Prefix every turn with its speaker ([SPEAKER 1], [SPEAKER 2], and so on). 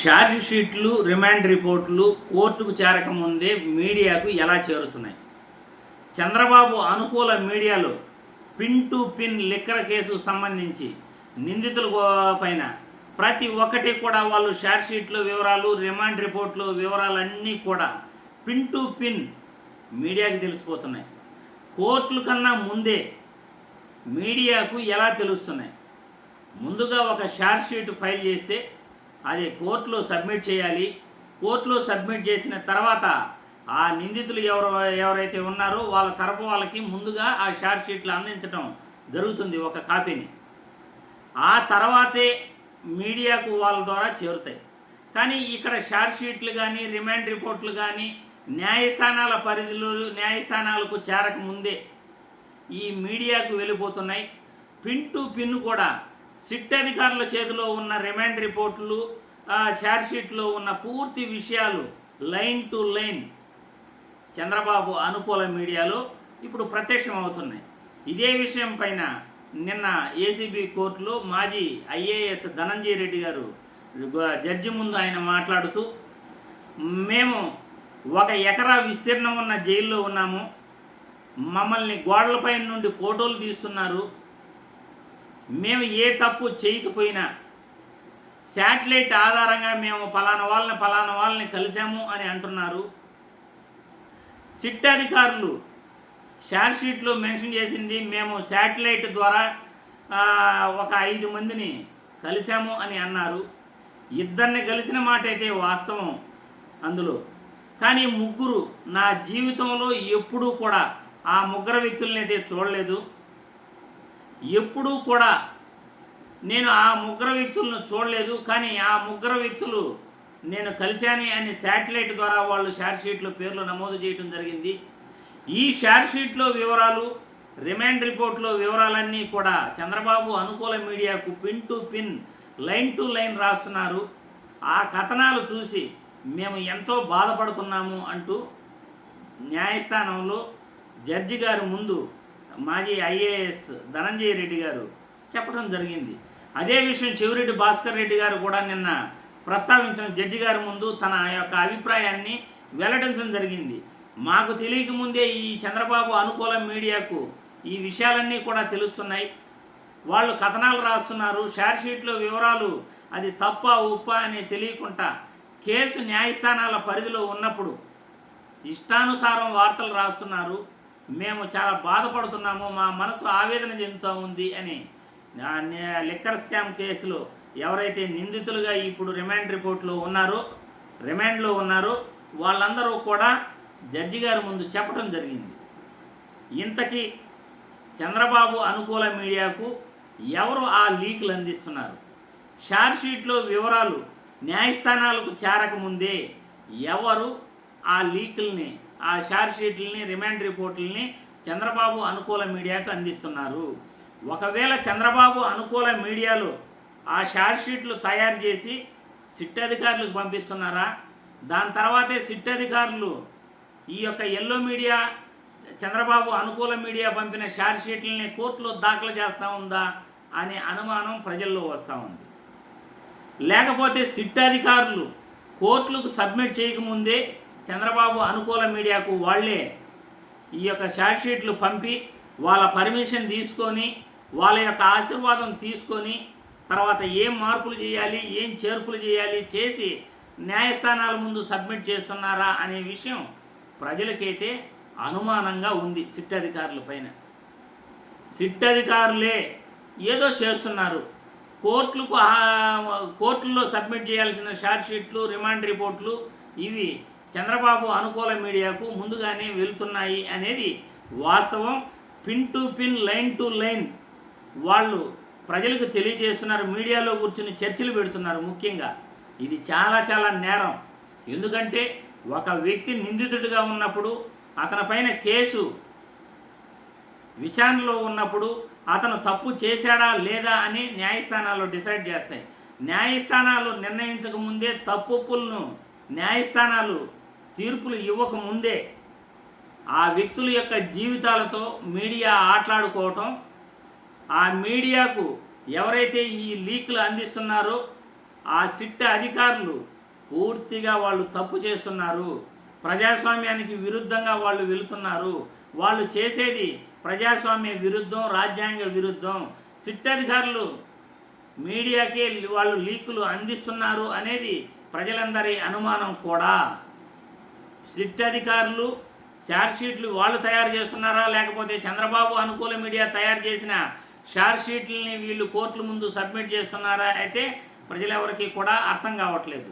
[SPEAKER 1] Charge షీట్లు remand రిపోర్ట్లు కోర్టుకు చేరకముందే మీడియాకు ఎలా చేరుతున్నాయి? చంద్రబాబు అనుకూల మీడియాలో pin to pin liquor case సంబంధించి నిందితుల పైన ప్రతి ఒక్కటి కూడా వాళ్ళు షార్ట్ షీట్లు వివరాలు రిమాండ్ రిపోర్ట్లు వివరాలన్నీ కూడా పిన్ టు పిన్ మీడియాకి తెలిసిపోతున్నాయి. కోర్టుల కన్నా ముందే మీడియాకు ఎలా తెలుస్తున్నాయి? ముందుగా ఒక షార్ట్ షీట్ ఫైల్ చేస్తే అది కోర్టులో సబ్మిట్ చేయాలి. కోర్టులో సబ్మిట్ చేసిన తర్వాత ఆ నిందితులు ఎవరు ఎవరైతే ఉన్నారో వాళ్ళ తరపు వాళ్ళకి ముందుగా ఆ షార్ట్ షీట్లు అందించడం జరుగుతుంది ఒక కాపీని. ఆ తర్వాతే మీడియాకు వాళ్ళ ద్వారా చేరుతాయి. కానీ ఇక్కడ షార్ట్ షీట్లు కానీ రిమాండ్ రిపోర్ట్లు కానీ న్యాయస్థానాల పరిధిలో న్యాయస్థానాలకు చేరక ముందే ఈ మీడియాకు వెళ్ళిపోతున్నాయి. పిన్ టు పిన్ కూడా సిట్ అధికారుల చేతిలో ఉన్న రిమాండ్ రిపోర్ట్లు షీట్లో ఉన్న పూర్తి విషయాలు లైన్ టు లైన్. చంద్రబాబు అనుకూల మీడియాలో ఇప్పుడు ప్రత్యక్షం అవుతున్నాయి ఇదే విషయం పైన నిన్న ఏసీబీ కోర్టులో మాజీ ఐఏఎస్ ధనంజయ రెడ్డి గారు జడ్జి ముందు ఆయన మాట్లాడుతూ మేము ఒక ఎకరా విస్తీర్ణం ఉన్న జైల్లో ఉన్నాము. మమ్మల్ని గోడలపై నుండి ఫోటోలు తీస్తున్నారు. మేము ఏ తప్పు చేయకపోయినా శాటిలైట్ ఆధారంగా మేము పలానా వాళ్ళని పలానా వాళ్ళని కలిసాము అని అంటున్నారు. సిట్ అధికారులు షార్ట్షీట్లో మెన్షన్ చేసింది మేము శాటిలైట్ ద్వారా ఒక ఐదు మందిని కలిసాము అని అన్నారు. ఇద్దరిని కలిసిన మాట అయితే వాస్తవం అందులో. కానీ ముగ్గురు నా జీవితంలో ఎప్పుడూ కూడా ఆ ముగ్గురు వ్యక్తుల్ని అయితే చూడలేదు. ఎప్పుడూ కూడా నేను ఆ ముగ్గురు వ్యక్తులను చూడలేదు కానీ ఆ ముగ్గురు వ్యక్తులు నేను కలిశాను అని శాటిలైట్ ద్వారా వాళ్ళు షార్ట్ షీట్లో పేర్లు నమోదు చేయడం జరిగింది. ఈ షార్ట్ షీట్లో వివరాలు రిమాండ్ రిపోర్ట్లో వివరాలన్నీ కూడా చంద్రబాబు అనుకూల మీడియాకు pin to pin line to line రాస్తున్నారు. ఆ కథనాలు చూసి మేము ఎంతో బాధపడుతున్నాము అంటూ న్యాయస్థానంలో జడ్జి గారి ముందు మాజీ ఐఏఎస్ ధనంజయ రెడ్డి గారు చెప్పడం జరిగింది. అదే విషయం చెవిరెడ్డి భాస్కర్ రెడ్డి గారు కూడా నిన్న ప్రస్తావించిన జడ్జి గారి ముందు తన యొక్క అభిప్రాయాన్ని వెల్లడించడం జరిగింది. మాకు తెలియక ముందే ఈ చంద్రబాబు అనుకూల మీడియాకు ఈ విషయాలన్నీ కూడా తెలుస్తున్నాయి. వాళ్ళు కథనాలు రాస్తున్నారు. షార్ట్షీట్లో వివరాలు అది తప్ప ఉప్ప అని తెలియకుండా కేసు న్యాయస్థానాల పరిధిలో ఉన్నప్పుడు ఇష్టానుసారం వార్తలు రాస్తున్నారు. మేము చాలా బాధపడుతున్నాము మా మనసు ఆవేదన చెందుతూ ఉంది అని. లిక్కర్ స్కామ్ కేసులో ఎవరైతే నిందితులుగా ఇప్పుడు రిమాండ్ రిపోర్ట్లో ఉన్నారో రిమాండ్లో ఉన్నారో వాళ్ళందరూ కూడా జడ్జి గారి ముందు చెప్పడం జరిగింది. ఇంతకీ చంద్రబాబు అనుకూల మీడియాకు ఎవరు ఆ లీకులు అందిస్తున్నారు? షార్ట్ షీట్లో వివరాలు న్యాయస్థానాలకు చేరకముందే ఎవరు ఆ లీకుల్ని ఆ షార్ట్షీట్లని రిమాండ్ రిపోర్ట్లని చంద్రబాబు అనుకూల మీడియాకు అందిస్తున్నారు. ఒకవేళ చంద్రబాబు అనుకూల మీడియాలో ఆ షార్ట్షీట్లు తయారు చేసి సిట్ అధికారులకు పంపిస్తున్నారా? దాని తర్వాతే సిట్ అధికారులు ఈ యొక్క ఎల్లో మీడియా చంద్రబాబు అనుకూల మీడియా పంపిన షార్ట్షీట్లని కోర్టులో దాఖలు చేస్తూ ఉందా అనే అనుమానం ప్రజల్లో వస్తూ ఉంది. లేకపోతే సిట్ అధికారులు కోర్టులకు సబ్మిట్ చేయకముందే చంద్రబాబు అనుకూల మీడియాకు వాళ్ళే ఈ యొక్క షార్ట్షీట్లు పంపి వాళ్ళ పర్మిషన్ తీసుకొని వాళ్ళ యొక్క ఆశీర్వాదం తీసుకొని తర్వాత ఏం మార్పులు చేయాలి ఏం చేర్పులు చేయాలి చేసి న్యాయస్థానాల ముందు సబ్మిట్ చేస్తున్నారా అనే విషయం ప్రజలకైతే అనుమానంగా ఉంది సిట్ అధికారుల పైన. సిట్ అధికారులే ఏదో చేస్తున్నారు. కోర్టులకు కోర్టుల్లో సబ్మిట్ చేయాల్సిన షార్ట్ షీట్లు రిమాండ్ రిపోర్ట్లు ఇవి చంద్రబాబు అనుకూల మీడియాకు ముందుగానే వెళ్తున్నాయి అనేది వాస్తవం. Pin to pin line to line వాళ్ళు ప్రజలకు తెలియజేస్తున్నారు. మీడియాలో కూర్చుని చర్చలు పెడుతున్నారు ముఖ్యంగా. ఇది చాలా చాలా నేరం. ఎందుకంటే ఒక వ్యక్తి నిందితుడిగా ఉన్నప్పుడు అతనిపైన కేసు విచారణలో ఉన్నప్పుడు అతను తప్పు చేశాడా లేదా అని న్యాయస్థానాలు డిసైడ్ చేస్తాయి. న్యాయస్థానాలు నిర్ణయించక ముందే తప్పులను న్యాయస్థానాలు తీర్పులు ఇవ్వక ముందే ఆ వ్యక్తుల యొక్క జీవితాలతో మీడియా ఆటలాడుకోవటం ఆ మీడియాకు ఎవరైతే ఈ లీకులు అందిస్తున్నారో ఆ సిట్ అధికారులు పూర్తిగా వాళ్ళు తప్పు చేస్తున్నారు. ప్రజాస్వామ్యానికి విరుద్ధంగా వాళ్ళు వెళుతున్నారు. వాళ్ళు చేసేది ప్రజాస్వామ్య విరుద్ధం రాజ్యాంగ విరుద్ధం. సిట్ అధికారులు మీడియాకే వాళ్ళు లీకులు అందిస్తున్నారు అనేది ప్రజలందరి అనుమానం కూడా. సిట్ అధికారులు షార్ట్ షీట్లు వాళ్ళు తయారు చేస్తున్నారా? లేకపోతే చంద్రబాబు అనుకూల మీడియా తయారు చేసిన షార్ట్ షీట్లని వీళ్ళు కోర్టుల ముందు సబ్మిట్ చేస్తున్నారా? అయితే ప్రజలెవరికి కూడా అర్థం కావట్లేదు.